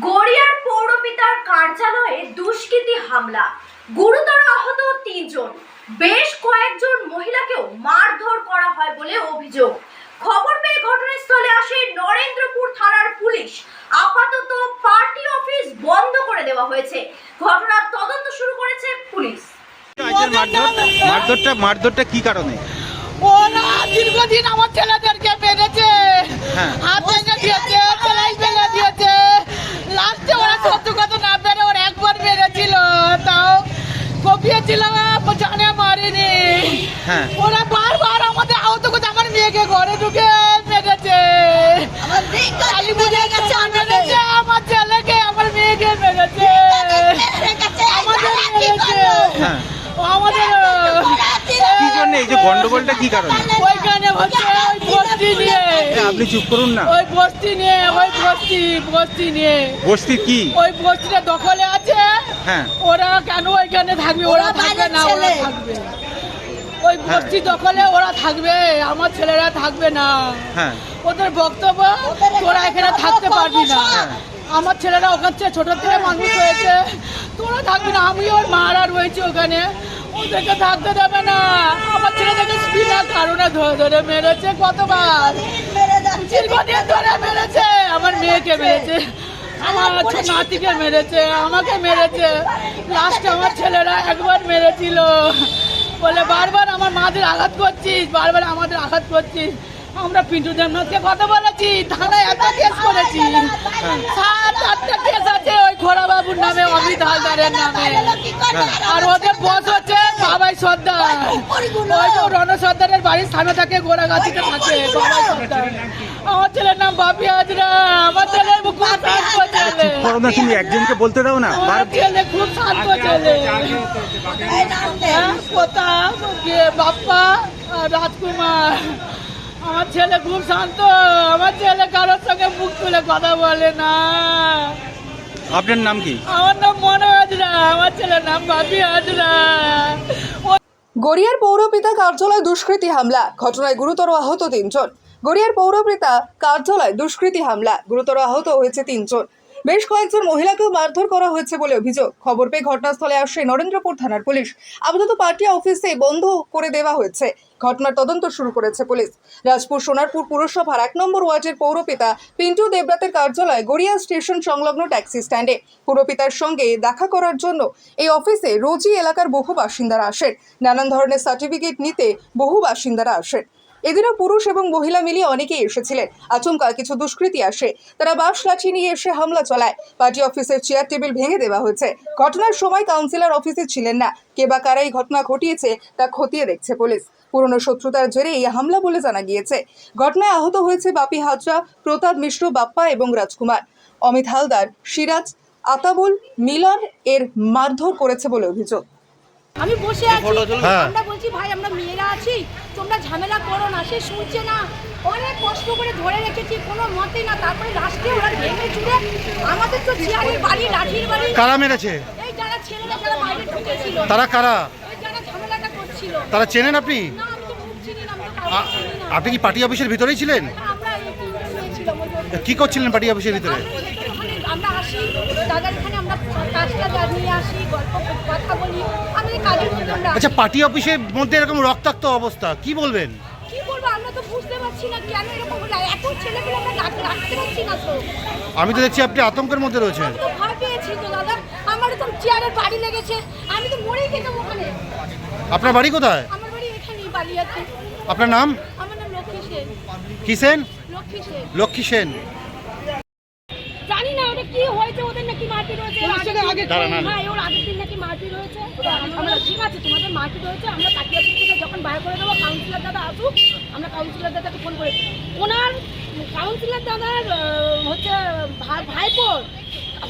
গড়িয়ার পৌরপিতার কার্যালয়ে দুষ্কৃতী হামলা। গুরুতর আহত তিনজন। বেশ কয়েকজন মহিলাকেও মারধর করা হয় বলে অভিযোগ। খবর পেয়ে ঘটনাস্থলে আসে নরেন্দ্রপুর থানার পুলিশ। আপাতত পার্টি অফিস বন্ধ করে দেওয়া হয়েছে। ঘটনার তদন্ত শুরু করেছে পুলিশ। মারধরটা মারধরটা কি কারণে? ওরা দীর্ঘদিন আমার ছেলেদেরকে মেরেছে হ্যাঁ। হাত ভেঙে দিয়েছে সেলাই ভেঙে দিয়েছে লাস্টে ওরা সত্য কথা না পেরে ওরা একবার মেরেছিল তাও কপিয়েছিলাম জানে মারিনি হ্যাঁ। ওরা বারবার আমাদের আহত করতে আমার মেয়েকে ঘরে ঢুকে মেরেছে। আমার ছেলেকে আমার মেয়েকে মেরেছে। হ্যাঁ। আমাদের কি জন্য? এই যে গন্ডগোলটা কি কারণে? ওইখানে হচ্ছে ওই বস্তি নিয়ে। আপনি চুপ করুন না। ওই বস্তি নিয়ে ওই বস্তি বস্তি নিয়ে। বস্তি কি? ওই বস্তিটা দখলে আছে। হ্যাঁ। ওরা কেন ওইখানে থাকবে? ওরা থাকবে না? ওরা থাকবে। ওই বস্তি দখলে ওরা থাকবে আমার ছেলেরা থাকবে না। হ্যাঁ। ওদের বক্তব্য তোরা এখানে থাকতে পারবি না। আমার ছেলেরা ওখান থেকে ছোট থেকে মানুষ হয়েছে। তোরা থাকবি না আমি ওর মারা রয়েছে ওখানে। ওদেরকে থাকতে দেবে না। আমার ছেলেদেরকে বিনা কারণে ধরে ধরে মেরেছে কতবার? দীর্ঘদিন ধরে মেরেছে। আমার মেয়েকে মেরেছে। আমার নাতিকে মেরেছে। আমাকে মেরেছে। লাস্টে আমার ছেলেরা একবার মেরেছিল। বলে, বারবার আমার মাদের আঘাত করছিস, বারবার আমাদের আঘাত করছিস। আমরা পিন্টু দেবনাথকে কথা বলেছি, থানায় এত কেস করেছি। সাত আটটা কেস আছে ওই খোড়া বাবুর নামে, অমিত হালদারের নামে। আর ওদের বস হচ্ছে বাবাই সর্দার। ওই তো রণ সর্দারের বাড়ির সামনে থাকে, গোড়াগাছিতে থাকে, বাবাই সর্দার। আমার ছেলের নাম বাপি হাজরা, আমার ছেলের খুব ছেলে করো না তুমি একজনকে বলতে দাও না। আমার ছেলে খুব শান্ত ছেলে। হ্যাঁ, বাপ্পা রাজকুমার। আমার ছেলে খুব শান্ত। আমার ছেলে কারোর সঙ্গে মুখ তুলে কথা বলে না। আপনার নাম কি? আমার নাম মনে হাজরা আমার ছেলের নাম বাপি হাজরা ও- গড়িয়ার পৌরপিতা কার্যালয় দুষ্কৃতী হামলা ঘটনায় গুরুতর আহত তিনজন। গড়িয়ার পৌরপিতা কার্যালয় দুষ্কৃতী হামলা গুরুতর আহত হয়েছে তিনজন। বেশ কয়েকজন মহিলাকেও মারধর করা হয়েছে বলে অভিযোগ। খবর পেয়ে ঘটনাস্থলে আসে নরেন্দ্রপুর থানার পুলিশ। আপাতত পার্টি অফিসে বন্ধ করে দেওয়া হয়েছে। ঘটনার তদন্ত শুরু করেছে পুলিশ। রাজপুর সোনারপুর পুরসভার এক নম্বর ওয়ার্ডের পৌরপিতা পিন্টু দেবরাতের কার্যালয় গড়িয়া স্টেশন সংলগ্ন ট্যাক্সি স্ট্যান্ডে। পুরপিতার সঙ্গে দেখা করার জন্য এই অফিসে রোজই এলাকার বহু বাসিন্দারা আসেন। নানান ধরনের সার্টিফিকেট নিতে বহু বাসিন্দারা আসেন। এদিনও পুরুষ এবং মহিলা মিলিয়ে অনেকেই এসেছিলেন। আচমকা কিছু দুষ্কৃতী আসে। তারা বাঁশ লাঠি নিয়ে এসে হামলা চালায়। পার্টি অফিসের চেয়ার টেবিল ভেঙে দেওয়া হয়েছে। ঘটনার সময় কাউন্সিলর অফিসে ছিলেন না। কে বা কারা এই ঘটনা ঘটিয়েছে, তা খতিয়ে দেখছে পুলিশ। পুরনো শত্রুতার জেরে এই হামলা বলে জানা গিয়েছে। ঘটনায় আহত হয়েছে বাপি হাজরা, প্রতাপ মিশ্র, বাপ্পা এবং রাজকুমার। অমিত হালদার, সিরাজ, আতাবুল, মিলন এর মারধর করেছে বলে অভিযোগ। আমি বসে আছি। হ্যাঁ। আমরা বলছি ভাই আমরা মেয়েরা আছি তোমরা ঝামেলা করো না সে শুনছে না। অনেক কষ্ট করে ধরে রেখেছি কোনো মতে না। তারপরে লাস্টে ওরা ভেঙে চুড়ে আমাদের তো চেয়ারের বাড়ি লাঠির বাড়ি। কারা মেরেছে? এই যারা ছেলেরা যারা বাইরে ঢুকেছিল। তারা কারা? ওই যারা ঝামেলাটা করছিল। তারা চেনেন আপনি। আপনি কি পার্টি অফিসের ভিতরেই ছিলেন। কি করছিলেন পার্টি অফিসের ভিতরে? আমরা আসি দাদার এখানে আমরা কাজটা জানিয়ে আসি গল্প কথা বলি। আচ্ছা পার্টি অফিসের মধ্যে এরকম রক্তাক্ত অবস্থা কি বলবেন? কি বলব আমরা তো বুঝতে পারছি না কেন এরকম হলো এত ছেলেগুলো আমরা রাখতে পারছি না তো। আমি তো দেখছি আপনি আতঙ্কের মধ্যে রয়েছেন। আমি তো ভয় পেয়েছি তো দাদা। আমার তো চেয়ারের বাড়ি লেগেছে আমি তো মরেই যেতাম ওখানে। আপনার বাড়ি কোথায়? আমার বাড়ি এখানেই বালিয়াতে। আপনার নাম? আমার নাম লক্ষ্মী সেন। কি সেন? লক্ষ্মী সেন। লক্ষ্মী সেন। জানি না ওটা কি হয়েছে ওদের নাকি মারপিট হয়েছে ওর আগের দিন- হ্যাঁ ওর আগের দিন নাকি মারপিট হয়েছে আমরা ঠিক আছে তোমাদের মারপিট হয়েছে আমরা তাকিয়ে যখন বাইরে করে দেবো কাউন্সিলর দাদা আসুক আমরা কাউন্সিলর দাদাকে ফোন করে ওনার কাউন্সিলর দাদার হচ্ছে ভাই- ভাইপোর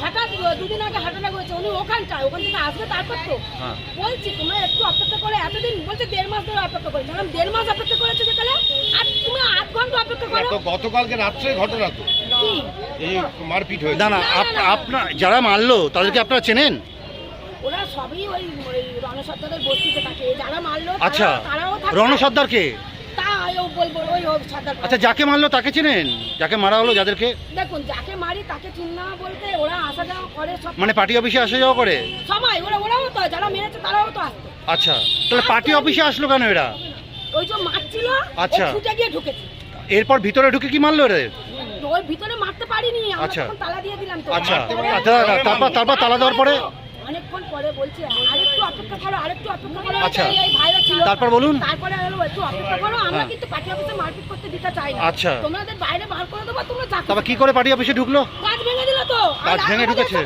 হঠাৎ দুদিন আগে হার্ট অ্যাটাক হয়েছে উনি ওখানটায় ওখান থেকে আসবে তারপর তো। হ্যাঁ। বলছি তোমরা একটু অপেক্ষা করে এতদিন বলছে দেড় মাস ধরে অপেক্ষা করেছি। আমি দেড় মাস অপেক্ষা করেছ যেখানে আর তুমি আধ ঘণ্টা অপেক্ষা করো? গতকালকে রাত্রে ঘটনা তো। এই মারপিট হয়েছে। না না। আপনার যারা মারলো তাদেরকে আপনারা চেনেন? ওরা সবই ওই বস্তিতে থাকে। যারা মারলো আচ্ছা তারাও থাকে। রণ সর্দারকে তা ও বলব ওই ও সাঁতার আচ্ছা যাকে মারলো তাকে চেনেন? যাকে মারা হলো যাদেরকে? দেখুন যাকে মারি তাকে চিন্না বলতে ওরা আসা যাওয়া করে সব মানে পার্টি অফিসে আসা যাওয়া করে? সবাই ওরা ওরাও তো যারা মেরেছে তারাও তো আসতো। আচ্ছা তাহলে পার্টি অফিসে আসলো কেন এরা? ওই যে মারছিল আচ্ছা। ছুটে গিয়ে ঢুকেছে। এরপর ভিতরে ঢুকে কি মারলো এদের? ওই ভিতরে মারতে পারিনি আমরা আচ্ছা। তখন তালা দিয়ে দিলাম তো। আচ্ছা। আচ্ছা, তারপর তারপর তালা দেওয়ার পরে? অনেকক্ষণ পরে বলছে আরেকটু অপেক্ষা করো আরেকটু অপেক্ষা করো। আচ্ছা। ভাইরা ছিল। তারপর বলুন। তারপরে হলো একটু অপেক্ষা করো আমরা হ্যাঁ। কিন্তু পার্টি অফিসে মারপিট করতে দিতে চাই না। আচ্ছা। তোমাদের বাইরে বার করে দেবো তোমরা চাকরি তারপর কি করে পার্টি অফিসে ঢুকলো? কাজ ভেঙে দিল তো। আর ভেঙে ঢুকেছে?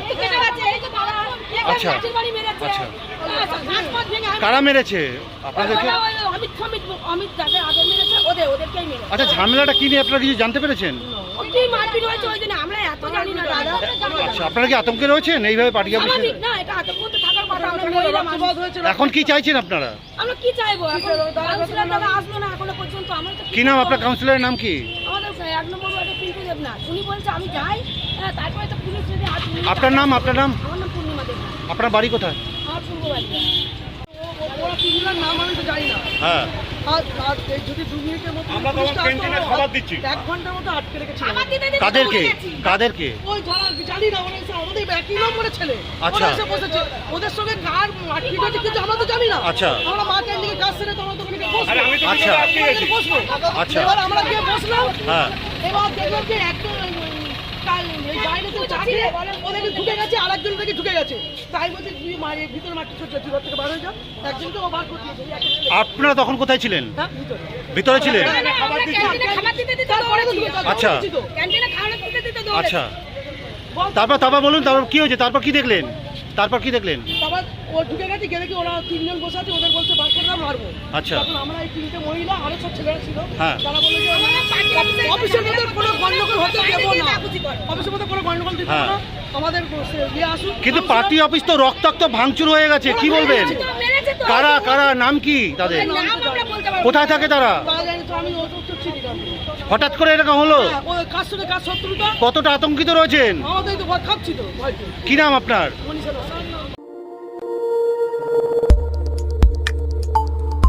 আচ্ছা। আচ্ছা। কারা মেরেছে? আপনাদেরকে অমিত অমিত যাদের আগে মেরেছে ওদের ওদেরকেই মেরেছে। আচ্ছা ঝামেলাটা কি নিয়ে আপনারা কিছু জানতে পেরেছেন? ওই মারপিট হয়েছে ওই জন্য। আমরা এত জানি না দাদা। আচ্ছা আপনারা কি আতঙ্কে রয়েছেন? এইভাবে পার্টি অফিসে? স্বাভাবিক না এটা আতঙ্ক তো থাকার কথা আমরা মহিলা মানুষ। এখন কি চাইছেন আপনারা? আমরা কি চাইব? এখন কাউন্সিলর দাদা আসলো না এখনও পর্যন্ত। আমরা তো কি নাম আপনার কাউন্সিলরের নাম কি? আমাদের এক নম্বর ওয়ার্ডে পিন্টু দেবনাথ। উনি বলছে আমি যাই। হ্যাঁ, তারপরে তো পুলিশ যদি হাত নিয়ে আপনার নাম আপনার নাম? আমার নাম পূর্ণিমা দেবনাথ। আপনার বাড়ি কোথায়? আমার পূর্ব বাড়ি ওরা নাম আমি তো জানি না। হ্যাঁ। কাদেরকে? কাদেরকে? ওই জানি না আমাদের একই নম্বরের ছেলে। আচ্ছা। বসেছে। ওদের সঙ্গে কার মারপিট হয়েছে কিন্তু আমরা তো জানি না। আচ্ছা। আমরা মা কাজ সেরে তো আমরা তো আচ্ছা। আচ্ছা। এবার আমরা গিয়ে বসলাম। হ্যাঁ। এবার দেখলাম যে কাল এই বাইরে থেকে চা ওদেরকে ঢুকে গেছে আর একজন থেকে ঢুকে গেছে। তাই বলছে তুই মারি ভিতরে মাটি ছোট থেকে বার হয়ে একজনকে ও বার করে আপনারা তখন কোথায় ছিলেন? ভিতরে। ভিতরে ছিলেন? আচ্ছা। দৌড়েছি তো। ক্যান্টিনে খাবার দিতে দিতে দৌড়েছি। আচ্ছা। তারপর তারপর বলুন তারপর কি হয়েছে? তারপর কি দেখলেন? তারপর কি দেখলেন? তারপর ও ঢুকে গেছে গেলে কি ওরা তিনজন বসে আছে ওদের বলছে বার করে দাও মারবো। আচ্ছা। তখন আমরা এই তিনটে মহিলা আরও সব ছেলেরা ছিল হ্যাঁ। তারা বলল যে অফিসের মধ্যে কোনো গন্ডগোল হতে দেবো না। অফিসের মধ্যে কোনো গন্ডগোল দিতে হ্যাঁ। না। আমাদের ইয়ে আসুক কিন্তু পার্টি অফিস তো রক্তাক্ত ভাঙচুর হয়ে গেছে কি বলবেন। কারা কারা নাম কি তাদের। কোথায় থাকে তারা? হঠাৎ করে এরকম হলো? হ্যাঁ, কতটা আতঙ্কিত রয়েছেন? আমাদের কি নাম আপনার?